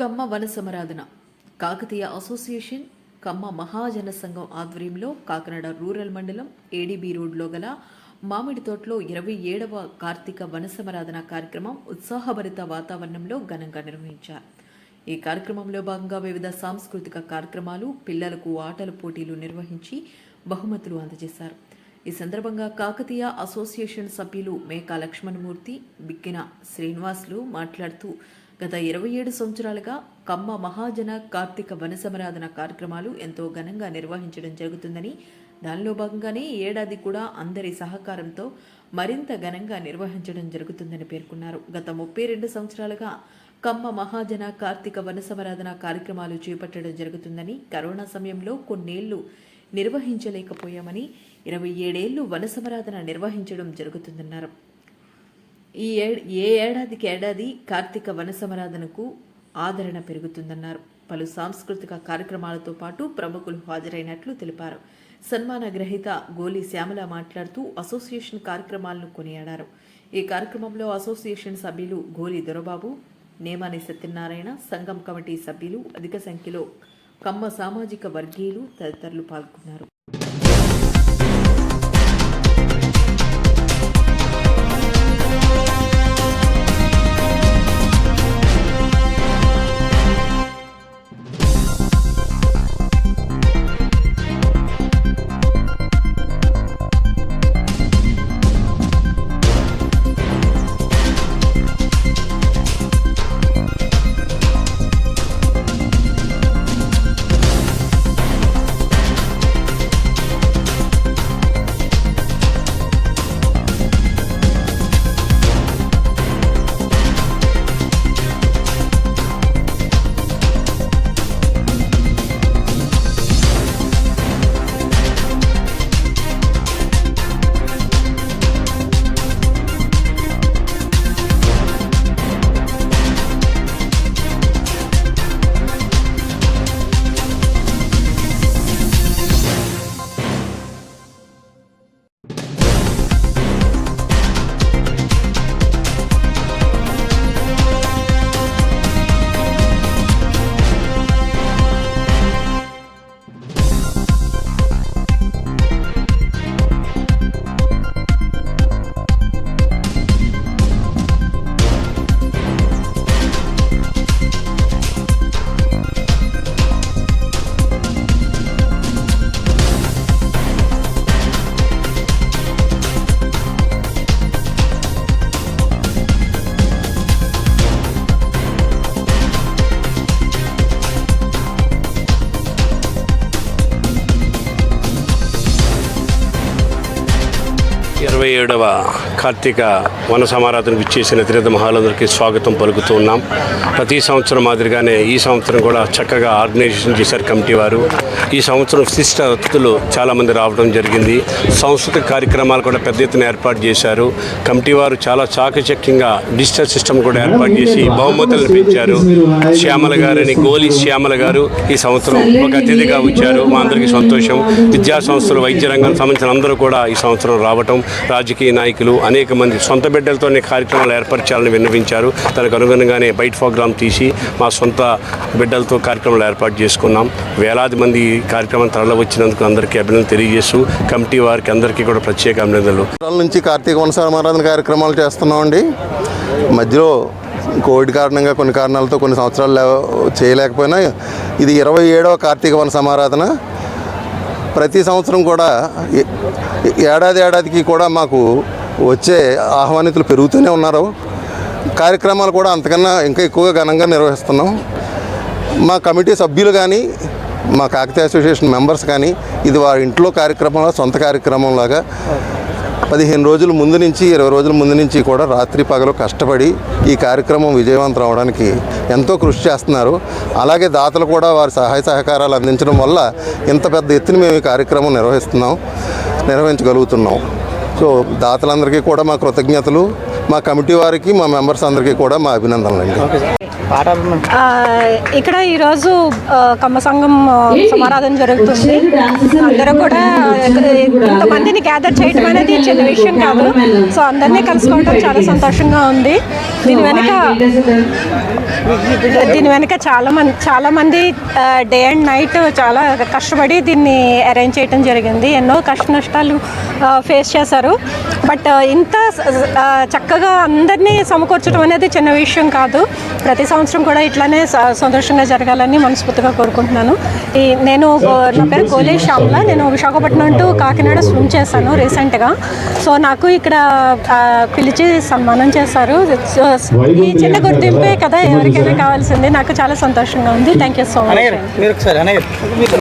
కమ్మ వన సమరాధన. కాకతీయ అసోసియేషన్ కమ్మ మహాజన సంఘం ఆధ్వర్యంలో కాకినాడ రూరల్ మండలం ఏడీబీ రోడ్లో గల మామిడి తోటలో ఇరవై ఏడవ కార్తీక వన సమరాధన కార్యక్రమం ఉత్సాహభరిత వాతావరణంలో ఘనంగా నిర్వహించారు. ఈ కార్యక్రమంలో భాగంగా వివిధ సాంస్కృతిక కార్యక్రమాలు పిల్లలకు ఆటల పోటీలు నిర్వహించి బహుమతులు అందజేశారు. ఈ సందర్భంగా కాకతీయ అసోసియేషన్ సభ్యులు మేకా లక్ష్మణమూర్తి బిక్కిన శ్రీనివాసులు మాట్లాడుతూ గత ఇరవై ఏడు సంవత్సరాలుగా కమ్మ మహాజన కార్తీక వనసమరాధన కార్యక్రమాలు ఎంతో ఘనంగా నిర్వహించడం జరుగుతుందని దానిలో భాగంగానే ఈ ఏడాది కూడా అందరి సహకారంతో మరింత ఘనంగా నిర్వహించడం జరుగుతుందని పేర్కొన్నారు. గత ముప్పై రెండు సంవత్సరాలుగా కమ్మ మహాజన కార్తీక వనసమరాధన కార్యక్రమాలు చేపట్టడం జరుగుతుందని కరోనా సమయంలో కొన్నేళ్ళు నిర్వహించలేకపోయామని ఇరవై ఏడేళ్ళు వనసమరాధన నిర్వహించడం జరుగుతుందన్నారు. ఈ ఏ ఏడాదికి ఏడాది కార్తీక వనసమరాధనకు ఆదరణ పెరుగుతుందన్నారు. పలు సాంస్కృతిక కార్యక్రమాలతో పాటు ప్రముఖులు హాజరైనట్లు తెలిపారు. సన్మాన గ్రహీత గోలి శ్యామల మాట్లాడుతూ అసోసియేషన్ కార్యక్రమాలను కొనియాడారు. ఈ కార్యక్రమంలో అసోసియేషన్ సభ్యులు గోలి దొరబాబు నేమాని సత్యనారాయణ సంఘం కమిటీ సభ్యులు అధిక సంఖ్యలో కమ్మ సామాజిక వర్గీయులు తదితరులు పాల్గొన్నారు. ఇరవై ఏడవ కార్తీక వన సమారాధనకు ఇచ్చేసిన తీర్థ మహాలందరికీ స్వాగతం పలుకుతూ ఉన్నాం. ప్రతి సంవత్సరం మాదిరిగానే ఈ సంవత్సరం కూడా చక్కగా ఆర్గనైజేషన్ చేశారు కమిటీ వారు. ఈ సంవత్సరం విశిష్ట అతిథులు చాలామంది రావడం జరిగింది. సాంస్కృతిక కార్యక్రమాలు కూడా పెద్ద ఎత్తున ఏర్పాటు చేశారు. కమిటీ వారు చాలా చాకచక్యంగా డిజిటల్ సిస్టమ్ కూడా ఏర్పాటు చేసి బహుమతులను పెంచారు. శ్యామల గారిని గోలి శ్యామల గారు ఈ సంవత్సరం ఒక అతిథిగా వచ్చారు మా అందరికీ సంతోషం. విద్యా సంస్థలు వైద్య రంగానికి సంబంధించిన అందరూ కూడా ఈ సంవత్సరం రావటం. రాజకీయ నాయకులు అనేక మంది సొంత బిడ్డలతోనే కార్యక్రమాలు ఏర్పరచాలని విన్నవించారు. దానికి అనుగుణంగానే బయట ప్రోగ్రాం తీసి మా సొంత బిడ్డలతో కార్యక్రమాలు ఏర్పాటు చేసుకున్నాం. వేలాది మంది కార్యక్రమం తరలి వచ్చినందుకు అందరికీ అభినందన తెలియజేస్తూ కమిటీ వారికి అందరికీ కూడా ప్రత్యేక అభినందనలు. నుంచి కార్తీక వన సమారాధన కార్యక్రమాలు చేస్తున్నామండి. మధ్యలో కోవిడ్ కారణంగా కొన్ని కారణాలతో కొన్ని సంవత్సరాలు చేయలేకపోయినా ఇది ఇరవై ఏడవ కార్తీక వన సమారాధన ప్రతి సంవత్సరం కూడా ఏడాది ఏడాదికి కూడా మాకు వచ్చే ఆహ్వానితులు పెరుగుతూనే ఉన్నారు. కార్యక్రమాలు కూడా అంతకన్నా ఇంకా ఎక్కువగా ఘనంగా నిర్వహిస్తున్నాం. మా కమిటీ సభ్యులు కానీ మా కాకతీయ అసోసియేషన్ మెంబర్స్ కానీ ఇది వారి ఇంట్లో కార్యక్రమం సొంత కార్యక్రమం లాగా పదిహేను రోజుల ముందు నుంచి ఇరవై రోజుల ముందు నుంచి కూడా రాత్రి పగలు కష్టపడి ఈ కార్యక్రమం విజయవంతం అవడానికి ఎంతో కృషి చేస్తున్నారు. అలాగే దాతలు కూడా వారి సహాయ సహకారాలు అందించడం వల్ల ఇంత పెద్ద ఎత్తున మేము ఈ కార్యక్రమం నిర్వహిస్తున్నాం నిర్వహించగలుగుతున్నాం. సో దాతలందరికీ కూడా మా కృతజ్ఞతలు మా కమిటీ వారికి మా మెంబర్స్ అందరికీ కూడా మా అభినందనలు అండి ఆ, ఇక్కడ ఈరోజు కమ్మ సంఘం సమారాధన జరుగుతుంది. అందరూ కూడా ఇంతమందిని గ్యాదర్ చేయడం అనేది చిన్న విషయం కాదు. సో అందరినీ కలుసుకోవడం చాలా సంతోషంగా ఉంది. దీని వెనుక దీని వెనక చాలా మంది చాలా మంది డే అండ్ నైట్ చాలా కష్టపడి దీన్ని అరేంజ్ చేయడం జరిగింది. ఎన్నో కష్ట నష్టాలు ఫేస్ చేశారు. బట్ ఇంత చక్కగా అందరినీ సమకూర్చడం అనేది చిన్న విషయం కాదు. ప్రతి సంవత్సరం కూడా ఇట్లానే స- సంతోషంగా జరగాలని మనస్ఫూర్తిగా కోరుకుంటున్నాను. ఈ నేను నా పేరు గోలే శ్యామ్ల. నేను విశాఖపట్నం టు కాకినాడ స్విమ్ చేశాను రీసెంట్గా సో నాకు ఇక్కడ పిలిచి సన్మానం చేశారు. ఈ చిన్న గుర్తింపే కదా ఎవరికైనా కావాల్సింది. నాకు చాలా సంతోషంగా ఉంది. థ్యాంక్ యూ సో మచ్ మీరు ఒకసారి అనయ్య